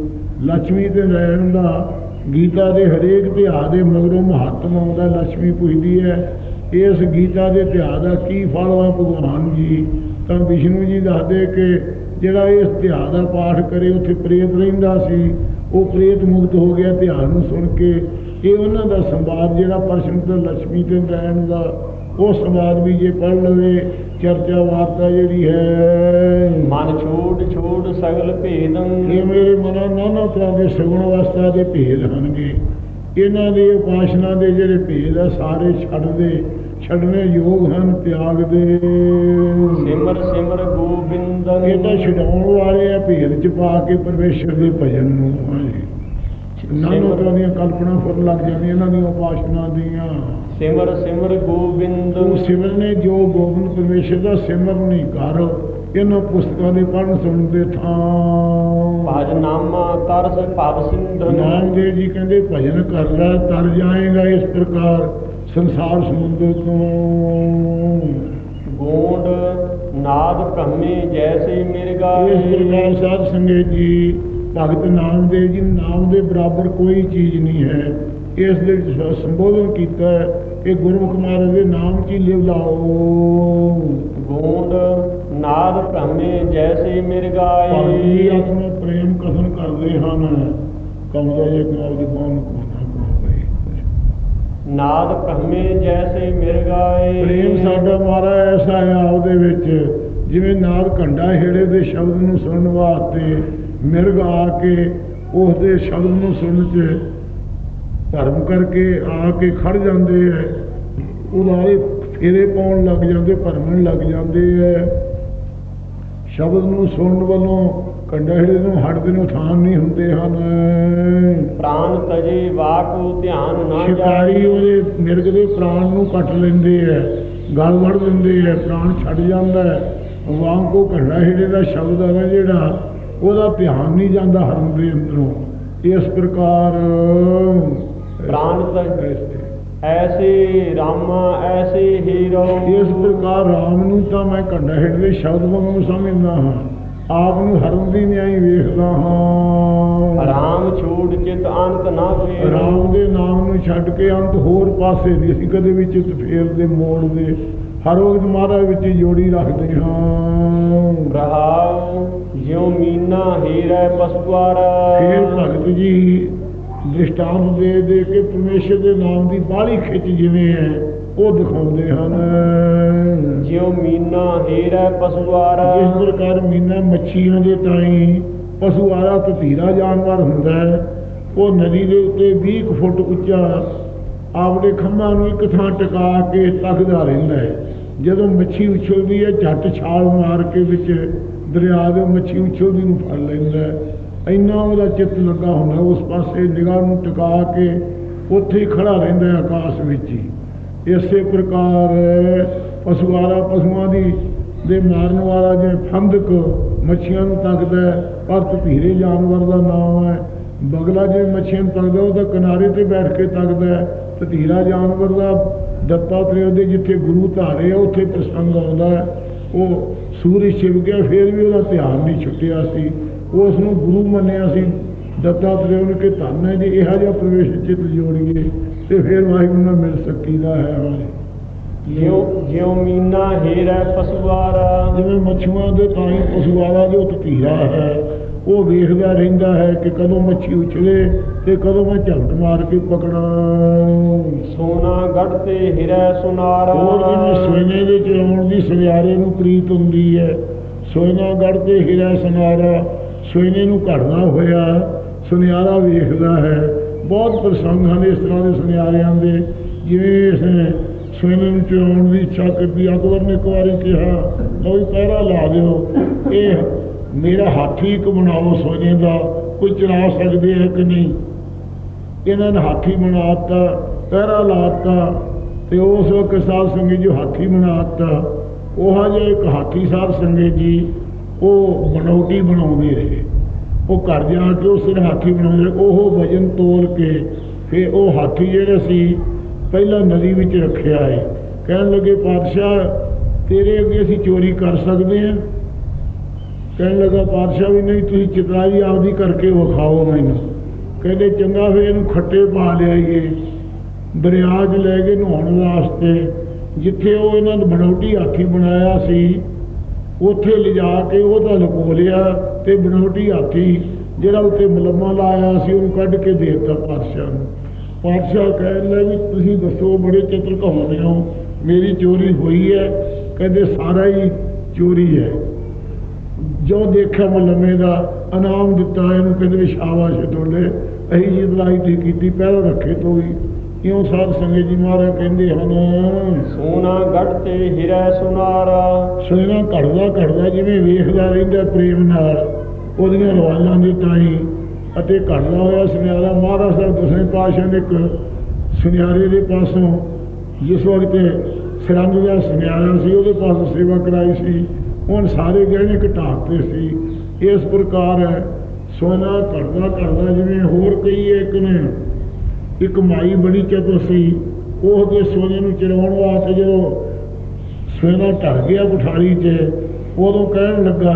S2: ਲక్ష్ਮੀ ਤੇ ਰਹਿਣ ਦਾ ਗੀਤਾ ਦੇ ਹਰੇਕ ਧਿਆ ਦੇ ਮਗਰੋਂ ਮਹਾਤਮਾ ਆਉਂਦਾ ਲక్ష్ਮੀ ਪੁੱਜਦੀ ਹੈ। ਇਸ ਗੀਤਾ ਦੇ ਧਿਆਨ ਦਾ ਕੀ ਫਲ ਹੈ ਭਗਵਾਨ ਜੀ? ਤਾਂ ਵਿਸ਼ਨੂੰ ਜੀ ਦੱਸਦੇ ਕਿ ਜਿਹੜਾ ਇਸ ਧਿਆਨ ਦਾ ਪਾਠ ਕਰੇ ਉੱਥੇ ਪ੍ਰੇਤ ਰਹਿੰਦਾ ਸੀ। ਉਹ ਪ੍ਰੇਤ ਮੁਕਤ ਹੋ ਗਿਆ। ਧਿਆਨ ਨੂੰ ਸੁਣ ਕੇ ਇਹ ਉਹਨਾਂ ਦਾ ਸੰਵਾਦ ਜਿਹੜਾ ਪ੍ਰਸ਼ਨ ਤੇ ਲక్ష్ਮੀ ਤੇ ਰਹਿਣ ਦਾ ਉਹ ਸੰਵਾਦ ਵੀ ਜੇ ਪੜ੍ਹ ਲਵੇ ਚਰਚਾ ਵਾਰਤਾ ਜਿਹੜੀ ਹੈ।
S1: ਮਨ ਛੋੜ ਛੋੜ ਸਗਲ ਭੇਦ
S2: ਇਹ ਮੇਰੇ ਮਨਾਂ ਨਾਨਾ ਤਰ੍ਹਾਂ ਦੇ ਸਗੁਣ ਅਵਸਥਾ ਦੇ ਭੇਦ ਹਨਗੇ ਇਹਨਾਂ ਦੀ ਉਪਾਸ਼ਨਾ ਦੇ ਜਿਹੜੇ ਭੇਦ ਆ ਸਾਰੇ ਛੱਡ ਦੇ ਛੱਡਣੇ ਯੋਗ ਹਨ ਤਿਆਗ ਦੇ।
S1: ਸਿਮਰ ਸਿਮਰ ਗੋਬਿੰਦ
S2: ਇਹ ਤਾਂ ਛਡਾਉਣ ਵਾਲੇ ਆ ਭੇਦ ਚ ਪਾ ਕੇ ਪਰਮੇਸ਼ਰ ਦੇ ਭਜਨ ਨੂੰ। ਹਾਂਜੀ ਨਾਨੋ ਤਰ੍ਹਾਂ ਦੀਆਂ ਕਲਪਨਾ ਫੁਰ ਲੱਗ ਜਾਂਦੀਆਂ ਇਹਨਾਂ ਦੀਆਂ ਉਪਾਸ਼ਨਾ ਦੀਆਂ।
S1: ਸਿਮਰ ਸਿਮਰ ਗੋਬਿੰਦ
S2: ਤੂੰ ਸਿਮਰਨੇ ਜੋ ਗੋਬਿੰਦ ਪਰਮੇਸ਼ਰ ਦਾ ਸਿਮਰ ਨਹੀਂ ਕਰ ਇਹਨਾਂ ਪੁਸਤਕਾਂ ਦੇ ਪੜ੍ਹਨ ਸੁਣਨ ਦੇ ਥਾਂ।
S1: ਭਜ ਨਾਮਾ ਕਰ ਸ ਭਵ ਸਿੰਧਨ।
S2: ਨਾਮਦੇਵ ਜੀ ਕਹਿੰਦੇ ਭਜਨ ਕਰ ਲੈ ਤਰ ਜਾਏਗਾ ਇਸ ਪ੍ਰਕਾਰ ਸੰਸਾਰ ਸਮੁੰਦਰ ਤੋਂ।
S1: ਗੋਂਡ ਨਾਦ ਭ੍ਰਮੇ ਜੈਸੇ ਮਿਰਗਾ
S2: ਇਸ ਪ੍ਰਕਾਰ ਸਾਧ ਸੰਗਤ ਜੀ ਭਗਤ ਨਾਮਦੇਵ ਜੀ ਨਾਮ ਦੇ ਬਰਾਬਰ ਕੋਈ ਚੀਜ਼ ਨਹੀਂ ਹੈ। ਇਸ ਦੇ ਸੰਬੋਧਨ ਕੀਤਾ ਹੈ ਕਿ ਗੁਰਮੁਖ ਮਹਾਰਾਜ ਦੇ ਨਾਮ ਹੀ ਲਿਵ ਲਾਓ।
S1: ਗੋਂਡ ਨਾਦ ਭ੍ਰਮੇ ਜੈਸੇ
S2: ਭਗਤ
S1: ਮਿਰਗਾਏ
S2: ਜੀ ਆਪਣੇ ਪ੍ਰੇਮ ਕਥਨ ਕਰਦੇ ਹਨ। ਕਮਦਾ ਜੇ ਕਰਾਉ ਦੀ ਬਾਣ
S1: ਨਾਦ ਭ੍ਰਮੇ ਜੈਸੇ ਮਿਰਗਾਏ
S2: ਪ੍ਰੇਮ ਸਾਡਾ ਮਹਾਰਾਜ ਐਸਾ ਹੈ ਆਪਦੇ ਵਿੱਚ। ਜਿਵੇਂ ਨਾਦ ਘੰਡਾ ਹੇੜੇ ਦੇ ਸ਼ਬਦ ਨੂੰ ਸੁਣਨ ਵਾਸਤੇ ਮਿਰਗ ਆ ਕੇ ਉਸ ਦੇ ਸ਼ਬਦ ਨੂੰ ਸੁਣਨ ਚ ਧਰਮ ਕਰਕੇ ਆ ਕੇ ਖੜ ਜਾਂਦੇ ਐ ਉਦਾਰੇ ਫੇਰੇ ਪਾਉਣ ਲੱਗ ਜਾਂਦੇ ਭਰਮਣ ਲੱਗ ਜਾਂਦੇ ਐ ਸ਼ਬਦ ਨੂੰ ਸੁਣਨ ਵੱਲੋਂ ਘੰਡਾ ਹੇੜੇ ਨੂੰ ਹਟਦੇ ਨੂੰ ਥਾਨ ਨਹੀਂ ਹੁੰਦੇ ਹਨ।
S1: ਪ੍ਰਾਨ ਤਜੇ ਵਾਕੂ ਧਿਆਨ ਨਾ
S2: ਸ਼ਿਕਾਰੀ ਉਹਦੇ ਮਿਰਗ ਦੇ ਪ੍ਰਾਣ ਨੂੰ ਕੱਟ ਲੈਂਦੇ ਐ ਗਲ ਵੜ ਦਿੰਦੇ ਐ ਪ੍ਰਾਣ ਛੱਡ ਜਾਂਦਾ ਹੈ। ਵਾਂਗ ਕੋ ਘੜਾ ਹੀੜੇ ਦਾ ਸ਼ਬਦ ਹੈ ਜਿਹੜਾ ਉਹਦਾ ਧਿਆਨ ਨਹੀਂ ਜਾਂਦਾ ਹਰਨ ਦੇ ਅੰਦਰੋਂ। ਇਸ ਪ੍ਰਕਾਰ
S1: ਪ੍ਰਾਣ ਤਜ
S2: ਐਸੇ-
S1: ਰਾਮਾ ਐਸੇ ਹੀਰੋ।
S2: ਇਸ ਪ੍ਰਕਾਰ ਰਾਮ ਨੂੰ ਤਾਂ ਮੈਂ ਘੜਾ ਹੀੜੇ ਦੇ ਸ਼ਬਦ ਵਾਂਗੂ ਸਮਝਦਾ ਹਾਂ। ਆਪ ਨੂੰ ਹਰਨ ਦੀ ਨਿਆਈ ਵੇਖਦਾ ਹਾਂ।
S1: ਰਾਮ ਛੂਟ ਚਿਤ ਅੰਤ ਨਾ ਫੇਰ।
S2: ਰਾਮ ਦੇ ਨਾਮ ਨੂੰ ਛੱਡ ਕੇ ਅੰਤ ਹੋਰ ਪਾਸੇ ਨਹੀਂ ਅਸੀਂ ਕਦੇ ਵੀ ਚਿੱਤ ਫੇਰਦੇ ਮੋੜਦੇ ਹਰ ਵਕਤ ਮਹਾਰਾਜ ਵਿੱਚ ਜੋੜੀ ਰੱਖਦੇ ਹਾਂ।
S1: ਰਹਾਉ ਜਿਉ ਮੀਨਾ ਹੀਰੇ ਪਸਵਾਰਾ
S2: ਫੇਰ ਭਗਤ ਜੀ ਦ੍ਰਿਸ਼ਟਾਂਤ ਦੇ ਦੇ ਕੇ ਪਰਮੇਸ਼ਰ ਦੇ ਨਾਮ ਦੀ ਬਾਹਲੀ ਖਿੱਚ ਜਿਵੇਂ ਹੈ ਉਹ ਦਿਖਾਉਂਦੇ ਹਨ।
S1: ਜਿਉ ਮੀਨਾ ਹੀਰੇ ਪਸਵਾਰਾ
S2: ਇਸ ਪ੍ਰਕਾਰ ਮੀਨਾ ਮੱਛੀਆਂ ਦੇ ਤਾਈ ਪਸ਼ੂ ਆਲਾ ਤਤੀਰਾ ਜਾਨਵਰ ਹੁੰਦਾ ਹੈ ਉਹ ਨਦੀ ਦੇ ਉੱਤੇ 20 ਕੁ ਫੁੱਟ ਉੱਚਾ ਆਪਣੇ ਖੰਭਾਂ ਨੂੰ ਇੱਕ ਥਾਂ ਟਿਕਾ ਕੇ ਤੱਕਦਾ ਰਹਿੰਦਾ ਹੈ। ਜਦੋਂ ਮੱਛੀ ਉਛਲਦੀ ਹੈ ਝੱਟ ਛਾਲ ਮਾਰ ਕੇ ਵਿੱਚ ਦਰਿਆ ਦੇ ਮੱਛੀ ਉਛਲਦੀ ਨੂੰ ਫੜ ਲੈਂਦਾ ਹੈ। ਇੰਨਾ ਉਹਦਾ ਚਿੱਤ ਲੱਗਾ ਹੁੰਦਾ, ਉਸ ਪਾਸੇ ਨਿਗਾਹ ਨੂੰ ਟਿਕਾ ਕੇ ਉੱਥੇ ਹੀ ਖੜਾ ਰਹਿੰਦਾ ਹੈ ਆਕਾਸ਼ ਵਿੱਚ ਹੀ। ਇਸੇ ਪ੍ਰਕਾਰ ਪਸ਼ੂਆਰਾ ਪਸ਼ੂਆਂ ਦੀ, ਦੇ ਮਾਰਨ ਵਾਲਾ ਜਿਵੇਂ ਫੰਦਕ ਮੱਛੀਆਂ ਨੂੰ ਤੱਕਦਾ ਪਰ ਤਪੀਰੇ ਜਾਨਵਰ ਦਾ ਨਾਮ ਹੈ। ਬਗਲਾ ਜਿਵੇਂ ਮੱਛੀਆਂ ਨੂੰ ਤੱਕਦਾ, ਉਹ ਤਾਂ ਕਿਨਾਰੇ ਤੇ ਬੈਠ ਕੇ ਤੱਕਦਾ ਹੈ। ਤਤੀਰਾ ਜਾਨਵਰ ਦਾ ਦੱਤਾ ਦੱਤਾਤਰੇय ਦੇ ਜਿੱਥੇ ਗੁਰੂ ਧਾਰੇ ਆ, ਉੱਥੇ ਪ੍ਰਸੰਗ ਆਉਂਦਾ ਉਹ ਸੂਰਜ ਛਿਪ ਗਿਆ, ਫਿਰ ਵੀ ਉਹਦਾ ਧਿਆਨ ਨਹੀਂ ਛੁੱਟਿਆ ਸੀ। ਉਸ ਨੂੰ ਗੁਰੂ ਮੰਨਿਆ ਸੀ। ਦੱਤਾਤਰੇय ਨੂੰ ਕਿ ਧੰਨ ਹੈ ਜੇ ਇਹੋ ਜਿਹਾ ਪ੍ਰਵੇਸ਼ ਚਿੱਤ ਜੋੜੀਏ ਤੇ ਫਿਰ ਵਾਹਿਗੁਰੂ ਨਾਲ ਮਿਲ ਸਕੀਦਾ ਹੈ ਹਾਂ
S1: ਜਿਉ ਜਿਉ ਮੀਨਾ ਹੀਰੇ ਪਸਵਾਰਾ।
S2: ਜਿਵੇਂ ਮੱਛੀਆਂ ਦੇ ਤਾਈ ਪਸ਼ੂਆਲਾ ਜੋ ਤਤੀਰਾ ਹੈ ਉਹ ਵੇਖਦਾ ਰਹਿੰਦਾ ਹੈ ਕਿ ਕਦੋਂ ਮੱਛੀ ਉਛਲੇ ਤੇ ਕਦੋਂ ਮੈਂ ਝਲਟ ਮਾਰ ਕੇ ਪਕੜਾਂ।
S1: ਸੋਨਾ ਗੜ ਤੇ ਹੀਰੇ ਸੁਨਾਰਾ।
S2: ਹੋਰ ਜਿਵੇਂ ਸੋਨੇ ਦੇ ਚਲਾਉਣ ਦੀ ਸੁਨਿਆਰੇ ਨੂੰ ਪ੍ਰੀਤ ਹੁੰਦੀ ਹੈ। ਸੋਨਾ ਗੜ ਤੇ ਹੀਰਾ ਸੁਨਾਰਾ ਸੋਨੇ ਨੂੰ ਘੜਨਾ ਹੋਇਆ, ਸੁਨਿਆਰਾ ਵੇਖਦਾ ਹੈ। ਬਹੁਤ ਪ੍ਰਸੰਗ ਹਨ ਇਸ ਤਰ੍ਹਾਂ ਦੇ ਸੁਨਿਆਰਿਆਂ ਦੇ, ਜਿਵੇਂ ਇਸ ਨੇ ਸੋਨੇ ਨੂੰ ਚਲਾਉਣ ਦੀ ਇੱਛਾ ਕਰਦੀ ਅਕਬਰ ਨੇ ਇੱਕ ਵਾਰੀ ਕਿਹਾ ਕੋਈ ਪਹਿਰਾ ਲਾ ਦਿਓ। ਇਹ, ਮੇਰਾ ਹਾਥੀ ਇੱਕ ਬਣਾਓ ਸੋਨੇ ਦਾ, ਕੋਈ ਚਲਾ ਸਕਦੇ ਹੈ ਕਿ ਨਹੀਂ? ਇਹਨਾਂ ਨੇ ਹਾਥੀ ਬਣਾਤਾ ਪਹਿਰਾ ਲਾਤਾ ਤੇ ਉਸ ਵਕਤ ਸਾਧ ਸੰਗਤ ਜੀ ਹਾਥੀ ਬਣਾਤਾ ਉਹ ਜਿਹਾ ਇੱਕ ਹਾਥੀ ਸਾਹਿਬ ਸੰਗਤ ਜੀ ਉਹ ਬਣਾਉਟੀ ਬਣਾਉਂਦੇ ਰਹੇ। ਉਹ ਘਰ ਜਾ ਕੇ ਉਹ ਸਿਰ ਹਾਥੀ ਬਣਾਉਂਦੇ ਰਹੇ, ਉਹ ਵਜਨ ਤੋਲ ਕੇ ਫਿਰ ਉਹ ਹਾਥੀ ਜਿਹੜਾ ਸੀ, ਪਹਿਲਾਂ ਨਦੀ ਵਿੱਚ ਰੱਖਿਆ ਹੈ। ਕਹਿਣ ਲੱਗੇ, ਪਾਤਸ਼ਾਹ, ਤੇਰੇ ਅੱਗੇ ਅਸੀਂ ਚੋਰੀ ਕਰ ਸਕਦੇ ਹਾਂ। ਕਹਿਣ ਲੱਗਾ, ਪਾਤਸ਼ਾਹ ਵੀ ਨਹੀਂ, ਤੁਸੀਂ ਚਿਤਰਾਈ ਆਪਦੀ ਕਰਕੇ ਵਿਖਾਓ ਮੈਨੂੰ। ਕਹਿੰਦੇ, ਚੰਗਾ, ਫਿਰ ਇਹਨੂੰ ਖੱਟੇ ਪਾ ਲਿਆਈਏ। ਦਰਿਆ 'ਚ ਲੈ ਕੇ ਨਹਾਉਣ ਵਾਸਤੇ ਜਿੱਥੇ ਉਹ ਇਹਨਾਂ ਨੇ ਬਣਾਉਟੀ ਹਾਥੀ ਬਣਾਇਆ ਸੀ ਉੱਥੇ ਲਿਜਾ ਕੇ ਉਹਦਾ ਲੁਕੋ ਲਿਆ ਤੇ ਬਣਾਉਟੀ ਹਾਥੀ ਜਿਹੜਾ ਉੱਤੇ ਮਲਮਾ ਲਾਇਆ ਸੀ ਉਹਨੂੰ ਕੱਢ ਕੇ ਦੇ ਦਿੱਤਾ ਪਾਤਸ਼ਾਹ ਨੂੰ। ਪਾਤਸ਼ਾਹ ਕਹਿਣ ਲੱਗੇ ਵੀ ਤੁਸੀਂ ਦੱਸੋ ਬੜੇ ਚਿੱਤਰ ਕਹਾਉਂਦੇ ਹੋ, ਮੇਰੀ ਚੋਰੀ ਹੋਈ ਹੈ, ਕਹਿੰਦੇ ਸਾਰਾ ਹੀ ਚੋਰੀ ਹੈ। ਜੋ ਦੇਖਿਆ ਮਲਮੇ ਦਾ, ਇਨਾਮ ਦਿੱਤਾ ਇਹਨੂੰ, ਕਹਿੰਦੇ ਵੀ ਸ਼ਾਬਾਸ਼ ਢੋਲੇ ਅਹੀ ਜੀ ਲੜਾਈ ਤੇ ਕੀਤੀ, ਪਹਿਲਾਂ ਰੱਖੇ ਤੋਂ ਵੀ। ਇਉਂ ਸਾਧ ਸੰਗਤ ਜੀ ਮਹਾਰਾਜ ਕਹਿੰਦੇ ਹਨ?
S1: ਸੋਨਾ ਗੜ ਤੇ ਹੀਰਾ ਸੁਨਾਰਾ।
S2: ਸੋਨਾ ਘੜਦਾ ਘੜਦਾ ਜਿਵੇਂ ਵੇਖਦਾ ਰਹਿੰਦਾ ਪ੍ਰੇਮ ਨਾਲ ਉਹਦੀਆਂ ਰਵਾਲਾਂ ਦੇ ਤਾਈ ਅਤੇ ਘੜਦਾ ਹੋਇਆ ਸੁਨਿਆਰਾ ਮਹਾਰਾਜ ਸਾਹਿਬ ਦਸਵੇਂ ਪਾਤਸ਼ਾਹ ਨੇ ਇੱਕ ਸੁਨਿਆਰੇ ਦੇ ਪਾਸੋਂ ਜਿਸ ਵਕਤ ਸਰੰਗ ਦਾ ਸੁਨਿਆਰਾ ਸੀ ਉਹਦੇ ਪਾਸੋਂ ਸੇਵਾ ਕਰਾਈ ਸੀ। ਹੁਣ ਸਾਰੇ ਗਹਿਣੇ ਘਟਾਤੇ ਸੀ। ਇਸ ਪ੍ਰਕਾਰ ਸੋਨਾ ਘੜਦਾ ਘੜਦਾ ਜਿਵੇਂ ਹੋਰ ਕਈ ਇੱਕ ਨੇ ਇੱਕ ਮਾਈ ਬੜੀ ਚਤੁਰ ਸੀ, ਉਹ ਦੇ ਸੋਨੇ ਨੂੰ ਚਰਾਉਣ ਵਾਸਤੇ ਜਦੋਂ ਸੋਨਾ ਢੜ ਗਿਆ ਕੁਠਾਲੀ 'ਚ ਉਦੋਂ ਕਹਿਣ ਲੱਗਾ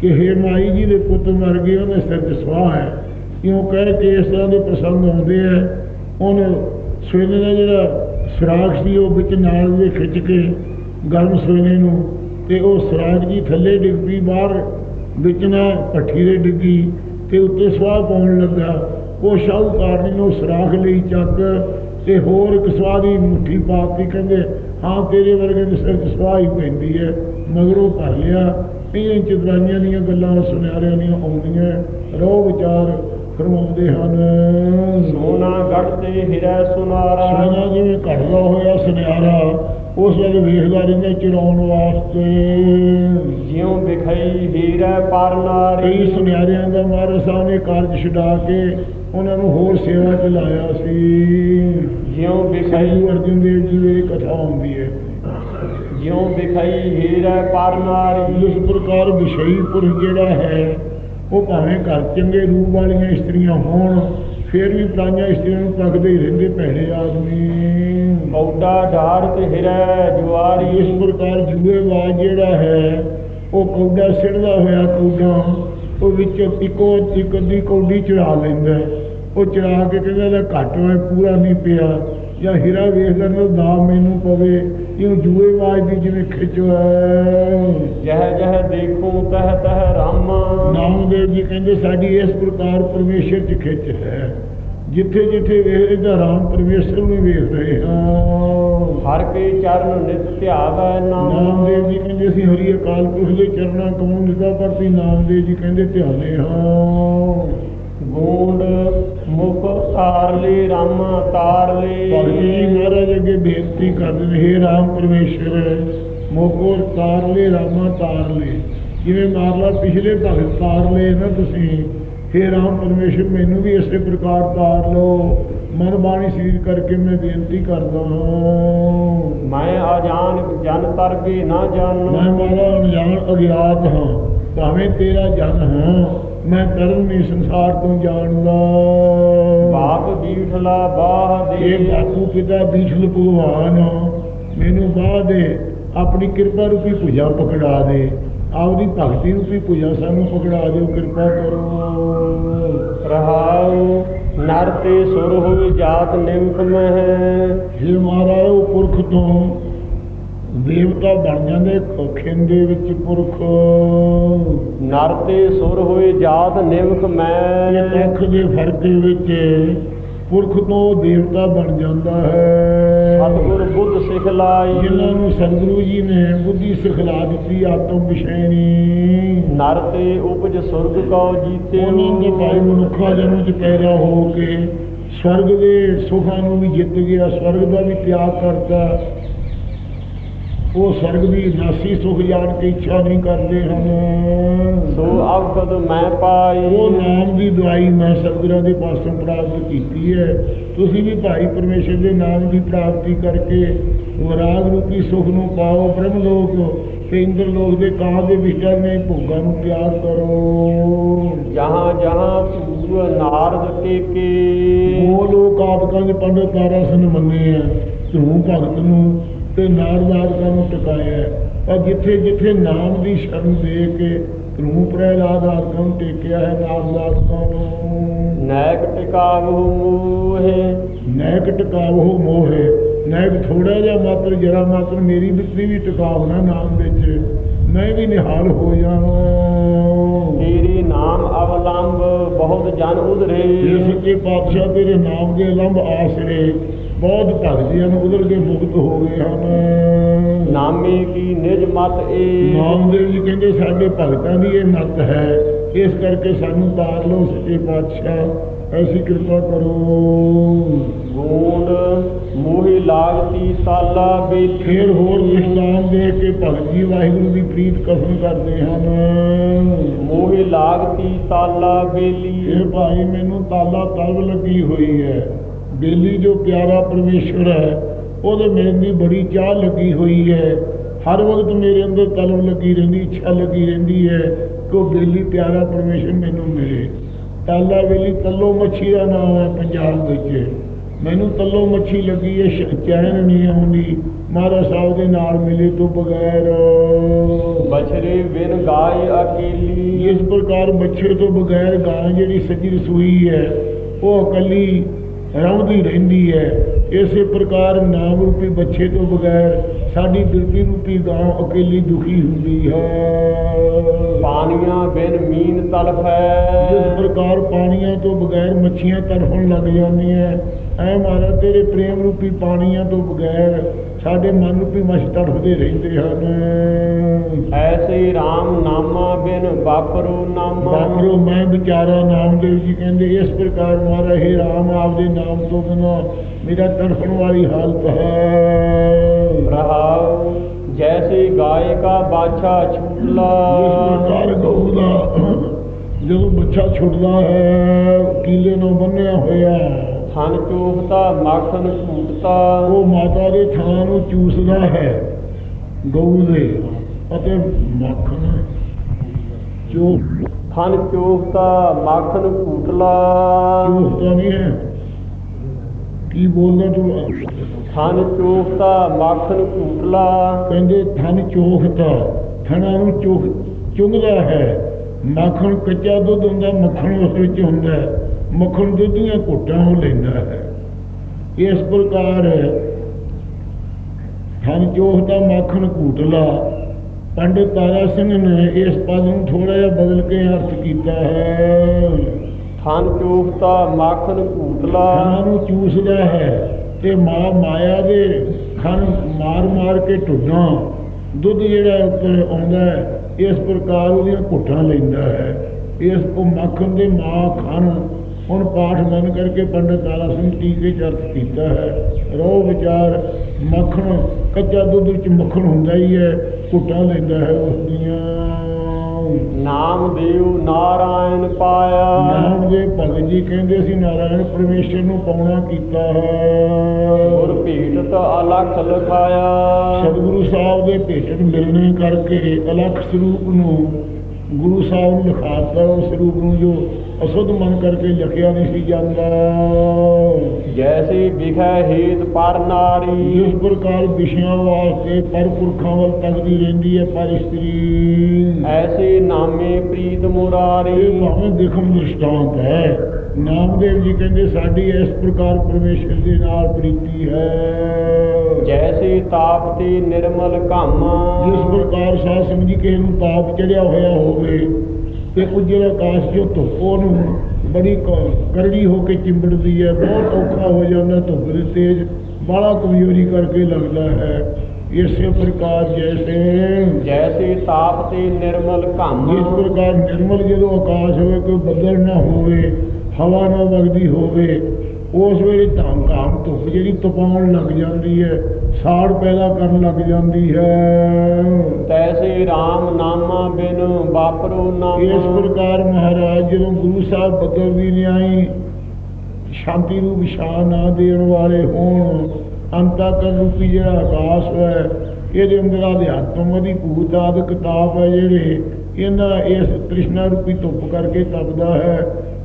S2: ਕਿ ਹੇ ਮਾਈ ਜੀ ਦੇ ਪੁੱਤ ਮਰ ਗਏ ਉਹਦੇ ਸਿਰ 'ਚ ਸਵਾਹ ਹੈ। ਕਿਉਂ ਕਹਿ ਕੇ ਇਸ ਤਰ੍ਹਾਂ ਦੇ ਪ੍ਰਸੰਗ ਆਉਂਦੇ ਆ। ਉਹਨੇ ਸੋਨੇ ਦਾ ਜਿਹੜਾ ਸੁਰਾਖ ਸੀ, ਉਹ ਵਿੱਚ ਨਾਲ ਦੇ ਖਿੱਚ ਕੇ ਗਰਮ ਸੋਨੇ ਨੂੰ ਤੇ ਉਹ ਸੁਰਾਖ ਜੀ ਥੱਲੇ ਡਿੱਗ ਪਈ, ਬਾਹਰ ਵਿੱਚ ਨਾ ਭੱਠੀ ਦੇ ਡਿੱਗੀ ਤੇ ਉੱਤੇ ਸਵਾਹ ਪਾਉਣ ਲੱਗਾ। ਉਹ ਸ਼ਾਹੂਕਾਰ ਨੇ ਸੁਰਾਖ ਲਈ ਚੱਕ ਤੇ ਹੋਰ ਇੱਕ ਸਵਾਹ ਦੀ ਮੁੱਠੀ ਪਾਤੀ ਕਹਿੰਦੇ ਹਾਂ ਤੇਰੇ ਵਰਗੇ ਦੇ ਸਿਰ ਸਵਾਹ ਪੈਂਦੀ ਹੈ। ਮਗਰੋਂ ਭਰ ਲਿਆ। ਇਹ ਚਤਰਾਈਆਂ ਦੀਆਂ ਗੱਲਾਂ ਸੁਨਿਆਰਿਆਂ ਦੀਆਂ ਆਉਂਦੀਆਂ। ਰੋ ਵਿਚਾਰ ਫਰਮਾਉਂਦੇ ਹਨ।
S1: ਸੋਨਾ ਗੜ ਤੇ ਹੀਰਾ ਸੁਨਾਰਾ।
S2: ਸੋਨਾ ਜਿਵੇਂ ਘੜਦਾ ਹੋਇਆ ਸੁਨਿਆਰਾ ਉਸ ਵੇਲੇ ਵੇਖਦਾ ਰਹਿੰਦਾ ਚਰਾਉਣ ਵਾਸਤੇ।
S1: ਜਿਉ ਵਿਖਈ ਹੀਰਾ ਪਰ
S2: ਕਈ
S1: ਨਾਰੀ
S2: ਸੁਨਿਆਰਿਆਂ ਦਾ ਸਾਹਿਬ ਨੇ ਕਾਰਜ ਛਡਾ ਕੇ ਉਹਨਾਂ ਨੂੰ ਹੋਰ ਸੇਵਾ ਚ ਲਾਇਆ ਸੀ।
S1: ਜਿਉ ਵਿਖਈ
S2: ਅਰਜਨ ਦੇਵ ਜੀ ਦੀ ਕਥਾ ਹੁੰਦੀ ਹੈ।
S1: ਜਿਉ ਵਿਖਈ ਹੀਰਾ ਪਰ ਨਾਰੀ
S2: ਇਸ ਪ੍ਰਕਾਰ ਵਿਸ਼ਈ ਪੁਰਖ ਜਿਹੜਾ ਹੈ ਉਹ ਭਾਵੇਂ ਘਰ ਚੰਗੇ ਰੂਪ ਵਾਲੀਆਂ ਇਸਤਰੀਆਂ ਹੋਣ ਫਿਰ ਵੀ ਪਰਾਈਆਂ ਇਸਤਰੀਆਂ ਨੂੰ ਤੱਕਦੇ ਹੀ ਰਹਿੰਦੇ ਭੈੜੇ ਆਦਮੀ।
S1: ਕੌਡਾ ਢਾੜ ਤੇ ਹੀਰਾ
S2: ਇਸ
S1: ਜੁਆਰੀ
S2: ਪ੍ਰਕਾਰ ਜੂਏਬਾਜ਼ ਜਿਹੜਾ ਹੈ ਉਹ ਕੌਡਾ ਸਿੜਦਾ ਹੋਇਆ ਕੌਡਾ ਉਹ ਵਿੱਚ ਇੱਕੋ ਇੱਕ ਅੱਧੀ ਕੌਡੀ ਚੜਾ ਲੈਂਦਾ ਹੈ। ਉਹ ਚੜਾ ਕੇ ਕਹਿੰਦਾ ਇਹਦਾ ਘੱਟ ਹੋਏ ਪੂਰਾ ਨਹੀਂ ਪਿਆ। ਜਾਂ ਹੀਰਾ ਵੇਖਦਾ ਨਾ ਦਾ ਮੈਨੂੰ ਪਵੇ। ਇਹ ਜੂਏਬਾਜ਼ ਦੀ ਜਿਵੇਂ ਖਿੱਚ ਹੈ
S1: ਜਹ ਜਹ ਦੇਖੂ ਤਹ ਤਹ ਰਾਮ।
S2: ਨਾਮਦੇਵ ਜੀ ਕਹਿੰਦੇ ਸਾਡੀ ਇਸ ਪ੍ਰਕਾਰ ਪਰਮੇਸ਼ਰ ਚ ਖਿੱਚ ਹੈ। ਜਿੱਥੇ ਜਿੱਥੇ ਵੇਖਦੇ ਤਾਂ ਰਾਮ ਪਰਮੇਸ਼ਰ ਨੂੰ ਹੀ ਵੇਖ ਰਹੇ ਹਾਂ।
S1: ਹਰ ਕੇ ਚਰਨ ਨਿਤ ਧਿਆਵੈ ਨਾਮ।
S2: ਨਾਮਦੇਵ ਜੀ ਕਹਿੰਦੇ ਅਸੀਂ ਹਰੀ ਅਕਾਲ ਪੁਰਖ ਦੇ ਚਰਨਾਂ ਕਮੋਂ ਨਿਦਾ ਪਰਤੀ ਨਾਮਦੇਵ ਜੀ ਕਹਿੰਦੇ ਧਿਆਨੇ ਹਾਂ।
S1: ਗੂੰਡ ਮੁਖ ਤਾਰ ਲਈ ਰਾਮ ਤਾਰ ਲਈ
S2: ਭਗਤ ਜੀ ਮਹਾਰਾਜ ਅੱਗੇ ਬੇਨਤੀ ਕਰਦੇ ਨੇ ਹੇ ਰਾਮ ਪਰਮੇਸ਼ਰ ਮੋਕੋ ਤਾਰ ਲੈ ਰਾਮਾ ਤਾਰ ਲੈ ਜਿਵੇਂ ਮਾਰਲਾ ਪਿਛਲੇ ਭਗਤ ਤਾਰ ਲਏ ਨਾ ਤੁਸੀਂ ਹੇ ਰਾਮ ਪਰਮੇਸ਼ਰ ਮੈਨੂੰ ਵੀ ਇਸੇ ਪ੍ਰਕਾਰ ਤਾਰ ਲਓ। ਮਨ ਬਾਣੀ ਸਰੀਰ ਕਰਕੇ ਮੈਂ ਬੇਨਤੀ ਕਰਦਾ ਹਾਂ।
S1: ਮੈਂ ਅਜਾਨ ਜਨ ਤਰਗੇ ਨਾ
S2: ਮੈਂ
S1: ਜਾਣੂ
S2: ਮਾਰਾ ਅਣਜਾਣ ਅਗਿਆਤ ਹਾਂ ਭਾਵੇਂ ਤੇਰਾ ਜਨ ਹਾਂ। ਮੈਂ ਕਰਮ ਨਹੀਂ ਸੰਸਾਰ ਤੋਂ ਜਾਣਦਾ।
S1: ਬਾਪ ਬੀਠਲਾ ਬਾਹ
S2: ਇਹ
S1: ਦੇ
S2: ਬਾਪੂ ਪਿਤਾ ਬੀਸ਼ਲ ਭਗਵਾਨ। ਮੈਨੂੰ ਬਾਹ ਦੇ ਆਪਣੀ ਕਿਰਪਾ ਰੂਪੀ ਭੁਜਾ ਪਕੜਾ ਦੇ। ਆਪਦੀ ਭਗਤੀ ਰੂਪੀ ਭੁਜਾ ਸਾਨੂੰ ਪਕੜਾ ਦਿਓ ਕਿਰਪਾ ਕਰੋ।
S1: ਰਹਾਉ ਨਰ ਤੇ ਸੁਰ ਹੋਏ ਜਾਤ ਨਿਮਕ ਮਹਿ।
S2: ਜੇ ਮਹਾਰਾਜ ਉਹ ਪੁਰਖ ਤੋਂ ਦੇਵਤਾ ਬਣ ਜਾਂਦੇ ਖੋਖਿੰ ਦੇ ਵਿੱਚ ਪੁਰਖ।
S1: ਨਰ ਤੇ ਸੁਰ ਹੋਏ ਜਾਤ ਨਿਮਕ
S2: ਇਹ
S1: ਮੈਂ।
S2: ਅੱਖ ਦੇ ਫ਼ਰਕ ਦੇ ਵਿੱਚ ਪੁਰਖ ਤੋਂ ਦੇਵਤਾ ਬਣ ਜਾਂਦਾ ਹੈ।
S1: ਸਤਿਗੁਰ ਬੁੱਧ ਸਿਖਲਾਈ
S2: ਜਿਨ੍ਹਾਂ ਨੂੰ ਸਤਿਗੁਰੂ ਜੀ ਨੇ ਬੁੱਧੀ ਸਿਖਲਾ ਦਿੱਤੀ ਆਤਮ ਵਿਸ਼ੈਣੀ
S1: ਨਰ ਤੇ ਉਪਜ ਸੁਰਗ ਕਉ ਜੀਤੇ।
S2: ਉਹਨਾਂ ਦੇ ਭਾਈ ਮਨੁੱਖਾ ਜਨਮ ਚ ਪੈਦਾ ਹੋ ਕੇ ਸਵਰਗ ਦੇ ਸੁਖਾਂ ਨੂੰ ਵੀ ਜਿੱਤ ਗਿਆ ਸਵਰਗ ਦਾ ਵੀ ਤਿਆਗ ਕਰਤਾ। ਉਹ ਸਵਰਗ ਦੀ ਨਾਸੀ ਸੁਖ ਜਾਣ ਕੇ ਇੱਛਾ ਨਹੀਂ ਕਰਦੇ ਹਨ।
S1: ਸੋ ਅਵਗਦ ਮੈਂ ਪਾਈ?
S2: ਉਹ ਨਾਮ ਦੀ ਦਵਾਈ ਮੈਂ ਸਤਿਗੁਰਾਂ ਦੇ ਪਾਸੋਂ ਪ੍ਰਾਪਤ ਕੀਤੀ ਹੈ। ਤੁਸੀਂ ਵੀ ਭਾਈ ਪਰਮੇਸ਼ਰ ਦੇ ਨਾਮ ਦੀ ਪ੍ਰਾਪਤੀ ਕਰਕੇ ਵਿਰਾਗ ਰੂਪੀ ਸੁਖ ਨੂੰ ਪਾਓ ਬ੍ਰਹਮ ਲੋਕ ਤੇ ਇੰਦਰ ਲੋਕ ਦੇ ਕਾਂ ਦੇ ਵਿਸ਼ਾ ਨੇ ਭੋਗਾਂ ਨੂੰ ਤਿਆਗ ਕਰੋ।
S1: ਜਹਾਂ ਜਹਾਂ ਪੂਰ ਨਾਰਦ ਟੇਕੇ।
S2: ਉਹ ਲੋਕ ਆਦਿਕਾਂ ਦੇ ਪੰਡਤ ਤਾਰਾ ਸਨ ਮੰਨੇ ਆ। ਧਰੂ ਭਗਤ ਨੂੰ ਤੇ ਨਾਰਦਾਦਿਕਾਂ ਨੂੰ ਟਿਕਾਇਆ। ਪਰ ਜਿੱਥੇ ਜਿੱਥੇ ਨਾਮ ਦੀ ਸ਼ਰਨ ਦੇ ਕੇ ਧਰੂ ਪ੍ਰਹਿਲਾਦ ਆਦਿਕਾਂ ਨੂੰ ਟੇਕਿਆ ਹੈ ਨਾਰਦਾਦਿਕਾਂ ਨੂੰ
S1: ਨੈਕ ਟਿਕਾਵਹੁ ਮੂਹੇ।
S2: ਨੈਕ ਟਿਕਾਵੋ ਮੋਹੇ। ਨੈਕ ਥੋੜਾ ਜਿਹਾ ਮਾਤਰ ਜਰਾ ਮਾਤਰ ਮੇਰੀ ਬਿਸਰੀ ਵੀ ਟਿਕਾਵ ਨਾ ਨਾਮ ਵਿੱਚ। ਮੈਂ ਵੀ ਨਿਹਾਲ ਹੋ ਜਾਵਾਂ।
S1: ਤੇਰੇ ਨਾਮ ਅਵਲੰਬ ਬਹੁਤ ਜਨ ਉਧਰੇ।
S2: ਸੱਚੇ ਪਾਤਸ਼ਾਹ ਤੇਰੇ ਨਾਮ ਦੇ ਲੰਬ ਆਸਰੇ ਬਹੁਤ ਭਗਤੀਆਂ ਨੂੰ ਉਧਰ ਕੇ ਮੁਕਤ ਹੋ ਗਏ ਹਨ।
S1: ਨਾਮੇ ਕੀ ਨਿਜ ਮਤ ਏ?
S2: ਨਾਮਦੇਵ ਜੀ ਕਹਿੰਦੇ ਸਾਡੇ ਭਗਤਾਂ ਦੀ ਇਹ ਮੱਤ ਹੈ ਇਸ ਕਰਕੇ ਸਾਨੂੰ ਤਾਰ ਲਓ ਸੱਚੇ ਪਾਤਸ਼ਾਹ ਐਸੀ ਕਿਰਪਾ ਕਰੋ।
S1: ਗੂੰਡ ਮੋਹਿ ਲਾਗਤੀ ਸਾਲਾ ਬੇਲੀ
S2: ਫਿਰ ਹੋਰ ਦ੍ਰਿਸ਼ਟਾਂਤ ਦੇ ਕੇ ਭਗਤ ਜੀ ਵਾਹਿਗੁਰੂ ਦੀ ਪ੍ਰੀਤ ਕਥਨ ਕਰਦੇ ਹਨ।
S1: ਮੋਹਿ ਲਾਗਤੀ ਸਾਲਾ ਬੇਲੀ
S2: ਇਹ ਭਾਈ ਮੈਨੂੰ ਤਾਲਾ ਤਲਬ ਲੱਗੀ ਹੋਈ ਹੈ। ਬੇਲੀ ਜੋ ਪਿਆਰਾ ਪਰਮੇਸ਼ਵਰ ਹੈ ਉਹਦੇ ਮੇਰੇ ਦੀ ਬੜੀ ਚਾਹ ਲੱਗੀ ਹੋਈ ਹੈ। ਹਰ ਵਕਤ ਮੇਰੇ ਅੰਦਰ ਤਲਬ ਲੱਗੀ ਰਹਿੰਦੀ ਇੱਛਾ ਲੱਗੀ ਰਹਿੰਦੀ ਹੈ ਕਿ ਉਹ ਬੇਲੀ ਪਿਆਰਾ ਪਰਮੇਸ਼ਵਰ ਮੈਨੂੰ ਮਿਲੇ। ਤਾਲਾ ਬੇਲੀ ਤੱਲੋ ਮੱਛੀ ਦਾ ਨਾਮ ਹੈ ਪੰਜਾਬ ਵਿੱਚ। ਮੈਨੂੰ ਤੱਲੋ ਮੱਛੀ ਲੱਗੀ ਹੈ ਚੈਨ ਨਹੀਂ ਆਉਂਦੀ। ਮਹਾਰਾਜ ਸਾਹਿਬ ਦੇ ਨਾਲ ਮਿਲੇ ਤੋਂ ਬਗੈਰ।
S1: ਬਛਰੇ ਬਿਨ ਗਾਏ ਅਕੇਲੀ।
S2: ਇਸ ਪ੍ਰਕਾਰ ਬੱਚੇ ਤੋਂ ਬਗੈਰ ਗਾਂ ਜਿਹੜੀ ਸੱਜੀ ਰਸੂਈ ਹੈ ਉਹ ਇਕੱਲੀ ਰੌਂਦੀ ਰਹਿੰਦੀ ਹੈ। ਇਸੇ ਪ੍ਰਕਾਰ ਨਾਮ ਰੂਪੀ ਬੱਚੇ ਤੋਂ ਬਗੈਰ ਸਾਡੀ ਬਿਰਤੀ ਰੂਪੀ ਗਾਂ ਇਕੱਲੀ ਦੁਖੀ ਹੁੰਦੀ ਹੈ।
S1: ਪਾਣੀਆਂ ਬਿਨ ਮੀਨ ਤਲਫ
S2: ਜਿਸ
S1: ਹੈ
S2: ਪ੍ਰਕਾਰ ਪਾਣੀਆਂ ਤੋਂ ਬਗੈਰ ਮੱਛੀਆਂ ਤੜਫਣ ਲੱਗ ਜਾਂਦੀਆਂ ਐ ਮਹਾਰਾਜ ਤੇਰੇ ਪ੍ਰੇਮ ਰੂਪੀ ਪਾਣੀਆਂ ਤੋਂ ਬਗੈਰ ਸਾਡੇ ਮਨ ਰੂਪੀ ਮਛ ਤੜਫਦੇ ਰਹਿੰਦੇ ਹਨ।
S1: ਐਸੇ RAM ਨਾਮਾ ਬਿਨ ਵਾਪਰੋ ਨਾਮਾ।
S2: ਬਾਪਰੋ ਮੈਂ ਵਿਚਾਰਾ ਨਾਮਦੇਵ ਜੀ ਕਹਿੰਦੇ ਇਸ ਪ੍ਰਕਾਰ ਮਾਰਾ ਹੈ ਰਾਮ ਆਪਦੇ ਨਾਮ ਤੋਂ ਬਿਨਾ ਮੇਰਾ ਤੜਫਣ ਵਾਲੀ ਹਾਲਤ ਹੈ
S1: ਰਹਾਉ ਜੈਸੇ ਗਾਏ ਕਾ ਬਾਛਾ
S2: ਇਸ
S1: ਛੂਟਲਾ।
S2: ਪ੍ਰਕਾਰ ਗਊ ਦਾ ਜਦੋਂ ਬੱਚਾ ਛੁੱਟਦਾ ਹੈ ਕੀਲੇ ਨੂੰ ਬੰਨਿਆ ਹੋਇਆ।
S1: ਥਨ ਚੋਫਤਾ ਮੱਖਣ ਝੂਟਤਾ
S2: ਉਹ ਮਾਤਾ ਦੇ ਥਾਂ ਨੂੰ ਚੂਸਦਾ ਹੈ ਗਊ ਦੇ। ਅਤੇ ਮੱਖਣ ਜੋ
S1: ਥਨ ਚੋਫਤਾ ਮੱਖਣ ਝੂਟਲਾ
S2: ਚੂਸਦਾ ਨਹੀਂ ਹੈ। ਕੀ ਬੋਲਦਾ ਤੂੰ?
S1: ਥਨ ਚੋਫਤਾ ਮੱਖਣ ਝੂਟਲਾ
S2: ਕਹਿੰਦੇ ਥਨ ਚੋਖਤਾ ਥਣਾ ਨੂੰ ਚੋਖ ਚੁੰਗਦਾ ਹੈ। ਮੱਖਣ ਕੱਚਾ ਦੁੱਧ ਹੁੰਦਾ ਮੱਖਣ ਉਸ ਵਿੱਚ ਹੁੰਦਾ ਮੱਖਣ ਦੁੱਧ ਦੀਆਂ ਘੁੱਟਾਂ ਉਹ ਲੈਂਦਾ ਹੈ। ਇਸ ਪ੍ਰਕਾਰ ਥਨ ਚੋਖਤਾ ਮੱਖਣ ਘੂਟਲਾ। ਪੰਡਿਤ ਤਾਰਾ ਸਿੰਘ ਨੇ ਇਸ ਪਦ ਨੂੰ ਥੋੜਾ ਜਿਹਾ ਬਦਲ ਕੇ ਅਰਥ ਕੀਤਾ ਹੈ।
S1: ਥਨ ਚੋਫਤਾ ਮੱਖਣ ਝੂਟਲਾ
S2: ਖਾਣਾ ਨੂੰ ਚੂਸਦਾ ਹੈ ਤੇ ਮਾਂ ਮਾਇਆ ਦੇ ਖਣ ਮਾਰ ਮਾਰ ਕੇ ਢੁੱਡਾਂ ਦੁੱਧ ਜਿਹੜਾ ਉੱਪਰ ਆਉਂਦਾ ਹੈ, ਇਸ ਪ੍ਰਕਾਰ ਉਹਦੀਆਂ ਘੁੱਟਾਂ ਲੈਂਦਾ ਹੈ। ਇਸ ਕੋ ਮੱਖਣ ਦੇ ਮਾਂ ਖਣ ਹੁਣ ਪਾਠ ਮਨ ਕਰਕੇ ਪੰਡਤ ਤਾਰਾ ਸਿੰਘ ਟੀਕੇ ਚ ਅਰਥ ਕੀਤਾ ਹੈ। ਰੋ ਵਿਚਾਰ ਮੱਖਣ, ਕੱਚਾ ਦੁੱਧ ਵਿੱਚ ਮੱਖਣ ਹੁੰਦਾ ਹੀ ਹੈ, ਘੁੱਟਾਂ ਲੈਂਦਾ ਹੈ ਉਸ ਦੀਆਂ।
S1: ਨਾਮ ਦੇਵ ਨਾਰਾਇਣ ਪਾਇਆ।
S2: ਦੇ ਭਗਤ ਜੀ ਕਹਿੰਦੇ ਸੀ ਨਾਰਾਇਣ ਪਰਮੇਸ਼ਰ ਨੂੰ ਪਾਉਣਾ ਕੀਤਾ ਹੈ।
S1: ਗੁਰ ਭੇਟਤ ਅਲਖ ਲਖਾਇਆ।
S2: ਸਤਿਗੁਰੂ ਸਾਹਿਬ ਦੇ ਭੇਟਣ ਮਿਲਣੇ ਕਰਕੇ ਅਲੱਖ ਸਰੂਪ ਨੂੰ ਗੁਰੂ ਸਾਹਿਬ ਨੂੰ ਲਿਖਾਤਾ ਉਸ ਸਰੂਪ ਨੂੰ ਜੋ ਅਸੁੱਧ ਮਨ ਕਰਕੇ ਲਿਖਿਆ ਨਹੀਂ ਸੀ ਜਾਂਦਾ।
S1: ਜੈਸੇ ਵਿਖੈ ਹੇਤ ਪਰ ਨਾਰੀ।
S2: ਜਿਸ ਪ੍ਰਕਾਰ ਵਿਸ਼ਿਆਂ ਵਾਸਤੇ ਪਰ ਪੁਰਖਾਂ ਵੱਲ ਤੱਕਦੀ ਰਹਿੰਦੀ ਹੈ ਪਰ ਇਸਤਰੀ।
S1: ਐਸੇ ਨਾਮੇ ਪ੍ਰੀਤ ਮੁਰਾਰੀ।
S2: ਭਾਵੇਂ ਦੇਖਣ ਦ੍ਰਿਸ਼ਟਾਂਤ ਹੈ। ਨਾਮਦੇਵ ਜੀ ਕਹਿੰਦੇ ਸਾਡੀ ਇਸ ਪ੍ਰਕਾਰ ਪਰਮੇਸ਼ਰ ਦੇ ਨਾਲ ਪ੍ਰੀਤੀ ਹੈ।
S1: ਜੈਸੇ ਤਾਪ ਤੇ ਨਿਰਮਲ
S2: ਜਿਸ
S1: ਕਾਮਾ
S2: ਪ੍ਰਕਾਰ ਸਾਧ ਸੰਗਤ ਜੀ ਕਿਸੇ ਨੂੰ ਤਾਪ ਚੜਿਆ ਹੋਇਆ ਹੋਵੇ ਤੇ ਉਜਲ ਆਕਾਸ਼ ਜੋ ਧੁੱਪ ਉਹਨੂੰ ਬੜੀ ਕਰੜੀ ਹੋ ਕੇ ਚਿੰਬੜਦੀ ਹੈ ਬਹੁਤ ਔਖਾ ਹੋ ਜਾਂਦਾ ਧੁੱਪ ਦੇ ਤੇਜ ਬਾਹਲਾ ਕਮਜ਼ੋਰੀ ਕਰਕੇ ਲੱਗਦਾ ਹੈ। ਇਸੇ ਪ੍ਰਕਾਰ ਜੈਸੇ
S1: ਜੈਸੇ ਤਾਪ ਤੇ ਨਿਰਮਲ
S2: ਜਿਸ
S1: ਕਾਮਾ
S2: ਪ੍ਰਕਾਰ ਨਿਰਮਲ ਜਦੋਂ ਆਕਾਸ਼ ਹੋਵੇ ਕੋਈ ਬੱਦਲ ਨਾ ਹੋਵੇ ਹਵਾ ਨਾ ਵਗਦੀ ਹੋਵੇ ਉਸ ਵੇਲੇ ਧਾਮ ਕਾਮ ਧੁੱਪ ਜਿਹੜੀ ਤਪਾਉਣ ਲੱਗ ਜਾਂਦੀ ਹੈ ਸਾੜ ਪੈਦਾ ਕਰਨ ਲੱਗ ਜਾਂਦੀ ਹੈ।
S1: ਤੈਸੇ RAM ਨਾਮਾ ਬਿਨ ਵਾਪਰੋ
S2: ਇਸ
S1: ਨਾਮਾ
S2: ਪ੍ਰਕਾਰ ਮਹਾਰਾਜ ਜਦੋਂ ਗੁਰੂ ਸਾਹਿਬ ਬੱਦਲ ਦੀ ਨਿਆਈ ਸ਼ਾਂਤੀ ਨੂੰ ਵਿਸ਼ਾ ਨਾ ਦੇਣ ਵਾਲੇ ਹੋਣ ਅੰਤਾਕਰ ਰੂਪੀ ਜਿਹੜਾ ਆਕਾਸ਼ ਹੈ ਇਹਦੇ ਅੰਦਰ ਅਧਿਆਤਮ ਦੀ ਭੂਤ ਆਦਿ ਕਿਤਾਬ ਹੈ ਜਿਹੜੇ ਇਹਨਾਂ ਇਸ ਤ੍ਰਿਸ਼ਨਾ ਰੂਪੀ ਧੁੱਪ ਕਰਕੇ ਤਪਦਾ ਹੈ।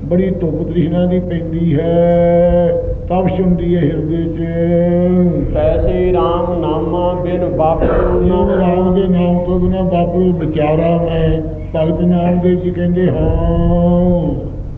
S2: ਬੜੀ ਧੁੱਪ ਤ੍ਰਿਸ਼ਨਾ ਦੀ ਪੈਂਦੀ ਹੈ ਤਪਸ਼ ਹੁੰਦੀ ਹੈ ਹਿਰਦੇ 'ਚ।
S1: ਤੈਸੇ RAM ਨਾਮਾ ਬਿਨ ਵਾਪਰੋ
S2: ਨਾਮ ਰਾਮ ਦੇ ਨਾਮ ਤੋਂ ਬਿਨਾ ਬਾਪੂ ਵਿਚਾਰਾ ਮੈਂ ਭਗਤ ਨਾਮ ਦੇ ਜੀ ਕਹਿੰਦੇ ਹਾਂ।